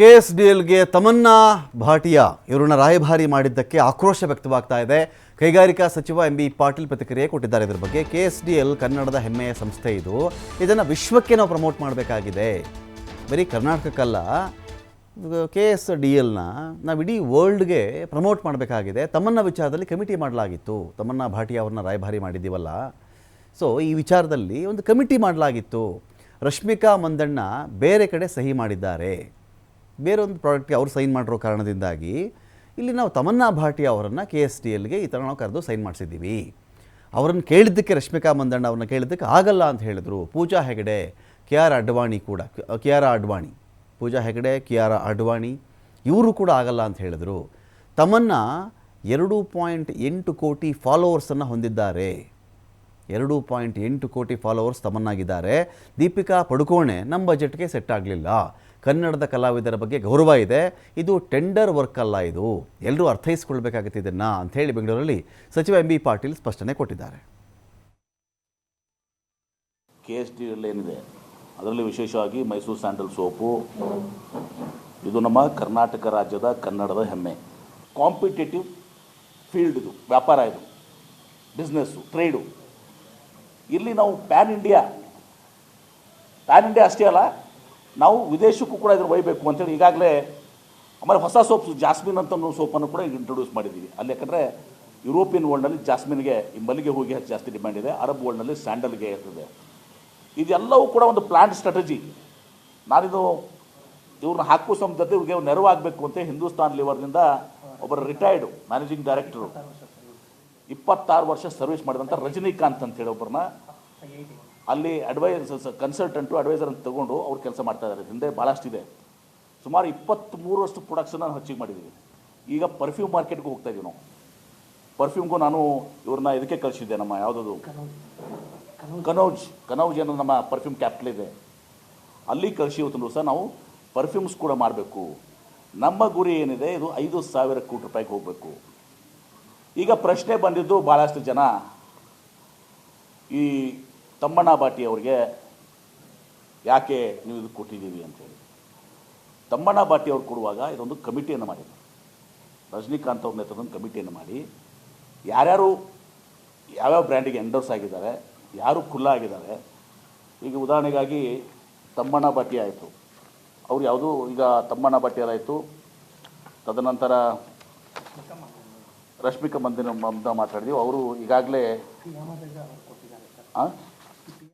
K S D ಎಲ್ಗೆ ತಮನ್ನಾ ಭಾಟಿಯಾ ಇವರನ್ನ ರಾಯಭಾರಿ ಮಾಡಿದ್ದಕ್ಕೆ ಆಕ್ರೋಶ ವ್ಯಕ್ತವಾಗ್ತಾ ಇದೆ. ಕೈಗಾರಿಕಾ ಸಚಿವ ಎಂ ಬಿ ಪಾಟೀಲ್ ಪ್ರತಿಕ್ರಿಯೆ ಕೊಟ್ಟಿದ್ದಾರೆ. ಇದರ ಬಗ್ಗೆ ಕೆ ಎಸ್ ಡಿ ಎಲ್ ಕನ್ನಡದ ಹೆಮ್ಮೆಯ ಸಂಸ್ಥೆ ಇದು. ಇದನ್ನು ವಿಶ್ವಕ್ಕೆ ನಾವು ಪ್ರಮೋಟ್ ಮಾಡಬೇಕಾಗಿದೆ. ಬರೀ ಕರ್ನಾಟಕಕ್ಕಲ್ಲ ಕೆ ಎಸ್ ಡಿ ಎಲ್ನ ನಾವು ಇಡೀ ವರ್ಲ್ಡ್ಗೆ ಪ್ರಮೋಟ್ ಮಾಡಬೇಕಾಗಿದೆ. ತಮ್ಮನ್ನ ವಿಚಾರದಲ್ಲಿ ಕಮಿಟಿ ಮಾಡಲಾಗಿತ್ತು. ತಮ್ಮನ್ನ ಭಾಟಿಯಾ ಅವ್ರನ್ನ ರಾಯಭಾರಿ ಮಾಡಿದ್ದೀವಲ್ಲ. ಸೊ, ಈ ವಿಚಾರದಲ್ಲಿ ಒಂದು ಕಮಿಟಿ ಮಾಡಲಾಗಿತ್ತು. ರಶ್ಮಿಕಾ ಮಂದಣ್ಣ ಬೇರೆ ಕಡೆ ಸಹಿ ಮಾಡಿದ್ದಾರೆ. ಬೇರೆ ಒಂದು ಪ್ರಾಡಕ್ಟ್ಗೆ ಅವರು ಸೈನ್ ಮಾಡಿರೋ ಕಾರಣದಿಂದಾಗಿ ಇಲ್ಲಿ ನಾವು ತಮನ್ನಾ ಭಾಟಿ ಅವರನ್ನು ಕೆ ಎಸ್ ಟಿ ಎಲ್ಗೆ ಈ ಥರ ನಾವು ಕರೆದು ಸೈನ್ ಮಾಡಿಸಿದ್ದೀವಿ. ಅವರನ್ನು ಕೇಳಿದ್ದಕ್ಕೆ ರಶ್ಮಿಕಾ ಮಂದಣ್ಣ ಅವ್ರನ್ನ ಕೇಳಿದ್ದಕ್ಕೆ ಆಗಲ್ಲ ಅಂತ ಹೇಳಿದರು. ಪೂಜಾ ಹೆಗಡೆ ಕೆ ಆರ್ ಅಡ್ವಾಣಿ ಕೂಡ K R Advani, Pooja Hegde K R Advani, ಇವರು ಕೂಡ ಆಗಲ್ಲ ಅಂತ ಹೇಳಿದರು. ತಮನ್ನ ಎರಡು ಪಾಯಿಂಟ್ ಎಂಟು ಕೋಟಿ ಫಾಲೋವರ್ಸನ್ನು ಹೊಂದಿದ್ದಾರೆ. ಎರಡು ಪಾಯಿಂಟ್ ಎಂಟು ಕೋಟಿ ಫಾಲೋವರ್ಸ್ ತಮ್ಮನ್ನಾಗಿದ್ದಾರೆ ದೀಪಿಕಾ ಪಡುಕೋಣೆ ನಮ್ಮ ಬಜೆಟ್ಗೆ ಸೆಟ್ ಆಗಲಿಲ್ಲ. ಕನ್ನಡದ ಕಲಾವಿದರ ಬಗ್ಗೆ ಗೌರವ ಇದೆ. ಇದು ಟೆಂಡರ್ ವರ್ಕ್ ಅಲ್ಲ ಇದು. ಎಲ್ಲರೂ ಅರ್ಥೈಸ್ಕೊಳ್ಬೇಕಾಗುತ್ತೆ ಇದನ್ನು ಅಂಥೇಳಿ ಬೆಂಗಳೂರಲ್ಲಿ ಸಚಿವ ಎಂ ಬಿ ಪಾಟೀಲ್ ಸ್ಪಷ್ಟನೆ ಕೊಟ್ಟಿದ್ದಾರೆ. ಕೆ ಎಸ್ ಏನಿದೆ ಅದರಲ್ಲಿ ವಿಶೇಷವಾಗಿ ಮೈಸೂರು ಸ್ಯಾಂಡಲ್ ಸೋಪು. ಇದು ನಮ್ಮ ಕರ್ನಾಟಕ ರಾಜ್ಯದ ಕನ್ನಡದ ಹೆಮ್ಮೆ. ಕಾಂಪಿಟೇಟಿವ್ ಫೀಲ್ಡ್ ಇದು, ವ್ಯಾಪಾರ ಇದು ಬಿಸ್ನೆಸ್ಸು ಟ್ರೇಡು ಇಲ್ಲಿ ನಾವು ಪ್ಯಾನ್ ಇಂಡಿಯಾ ಪ್ಯಾನ್ ಇಂಡಿಯಾ ಅಷ್ಟೇ ಅಲ್ಲ ನಾವು ವಿದೇಶಕ್ಕೂ ಕೂಡ ಇದನ್ನು ಒಯ್ಯಬೇಕು ಅಂತೇಳಿ ಈಗಾಗಲೇ ಆಮೇಲೆ ಹೊಸ ಸೋಪ್ ಜಾಸ್ಮಿನ್ ಅಂತ ಒಂದು ಸೋಪನ್ನು ಕೂಡ ಈಗ ಇಂಟ್ರೊಡ್ಯೂಸ್ ಮಾಡಿದ್ದೀವಿ ಅಲ್ಲಿ ಯಾಕಂದರೆ ಯುರೋಪಿಯನ್ ವರ್ಲ್ಡ್ನಲ್ಲಿ ಜಾಸ್ಮಿನ್ಗೆ ಈ ಮಲ್ಲಿಗೆ ಹೂಗೆ ಹೆಚ್ಚು ಜಾಸ್ತಿ ಡಿಮ್ಯಾಂಡ್ ಇದೆ, ಅರಬ್ ವರ್ಲ್ಡ್ನಲ್ಲಿ ಸ್ಯಾಂಡಲ್ಗೆ ಇರ್ತದೆ. ಇದೆಲ್ಲವೂ ಕೂಡ ಒಂದು ಪ್ಲಾಂಟ್ ಸ್ಟ್ರಾಟಜಿ ನಾನಿದು ಇವ್ರನ್ನ ಹಾಕೋ ಸಂಬಂಧತೆ ಇವ್ರಿಗೆ ನೆರವಾಗಬೇಕು ಅಂತ ಹಿಂದೂಸ್ತಾನ್ ಲಿವರ್ನಿಂದ ಒಬ್ಬರು ರಿಟೈರ್ಡ್ ಮ್ಯಾನೇಜಿಂಗ್ ಡೈರೆಕ್ಟರು ಇಪ್ಪತ್ತಾರು ವರ್ಷ ಸರ್ವಿಸ್ ಮಾಡಿದಂಥ ರಜನಿಕಾಂತ್ ಅಂತೇಳಿ ಒಬ್ಬರನ್ನ ಅಲ್ಲಿ ಅಡ್ವೈಸರ್ಸ್ ಕನ್ಸಲ್ಟೆಂಟು ಅಡ್ವೈಸರ್ ಅಂತ ತಗೊಂಡು ಅವ್ರು ಕೆಲಸ ಮಾಡ್ತಾ ಇದ್ದಾರೆ ಹಿಂದೆ ಭಾಳಷ್ಟಿದೆ ಸುಮಾರು ಇಪ್ಪತ್ತ್ಮೂರಷ್ಟು ಪ್ರೊಡಕ್ಷನ್ ನಾನು ಹಚ್ಚಿಗೆ ಮಾಡಿದ್ದೀವಿ ಈಗ ಪರ್ಫ್ಯೂಮ್ ಮಾರ್ಕೆಟ್ಗೆ ಹೋಗ್ತಾ ಇದೀವಿ ನಾವು. ಪರ್ಫ್ಯೂಮ್ಗೂ ನಾನು ಇವ್ರನ್ನ ಇದಕ್ಕೆ ಕಳಿಸಿದ್ದೆ ನಮ್ಮ ಯಾವುದದು? ಕನೌಜ್. ಕನೌಜ್. ಏನೋ ನಮ್ಮ ಪರ್ಫ್ಯೂಮ್ ಕ್ಯಾಪಿಟಲ್ ಇದೆ. ಅಲ್ಲಿ ಕಳಿಸಿ ಇವತ್ತು ಸಹ ನಾವು ಪರ್ಫ್ಯೂಮ್ಸ್ ಕೂಡ ಮಾಡಬೇಕು. ನಮ್ಮ ಗುರಿ ಏನಿದೆ ಇದು ಐದು ಸಾವಿರ ಕೋಟಿ ರೂಪಾಯಿಗೆ ಹೋಗಬೇಕು. ಈಗ ಪ್ರಶ್ನೆ ಬಂದಿದ್ದು ಭಾಳಷ್ಟು ಜನ. ಈ ತಮ್ಮಣ್ಣ ಬಾಟಿ ಅವ್ರಿಗೆ ಯಾಕೆ ನೀವು ಇದು ಕೊಟ್ಟಿದ್ದೀವಿ ಅಂತೇಳಿ ತಮ್ಮಣ್ಣ ಬಾಟಿ ಅವ್ರು ಕೊಡುವಾಗ ಇದೊಂದು ಕಮಿಟಿಯನ್ನು ಮಾಡಿದ್ರು. ರಜನಿಕಾಂತ್ ಅವ್ರ ನೇತೃತ್ವದ ಕಮಿಟಿಯನ್ನು ಮಾಡಿ, ಯಾರ್ಯಾರು ಯಾವ್ಯಾವ ಬ್ರ್ಯಾಂಡಿಗೆ ಎಂಡೋರ್ಸ್ ಆಗಿದ್ದಾರೆ, ಯಾರು ಖುಲ್ಲ ಆಗಿದ್ದಾರೆ, ಈಗ ಉದಾಹರಣೆಗಾಗಿ ತಮ್ಮಣ್ಣ ಬಾಟಿ ಆಯಿತು. ಅವ್ರು ಯಾವುದು? ಈಗ ತಮ್ಮಣ್ಣ ಭಾಟಿ ಆಯಿತು. ತದನಂತರ ರಶ್ಮಿಕಾ ಮಂದಿನ ಮಾತಾಡಿದ್ವಿ. ಅವರು ಈಗಾಗಲೇ ಹಾಂ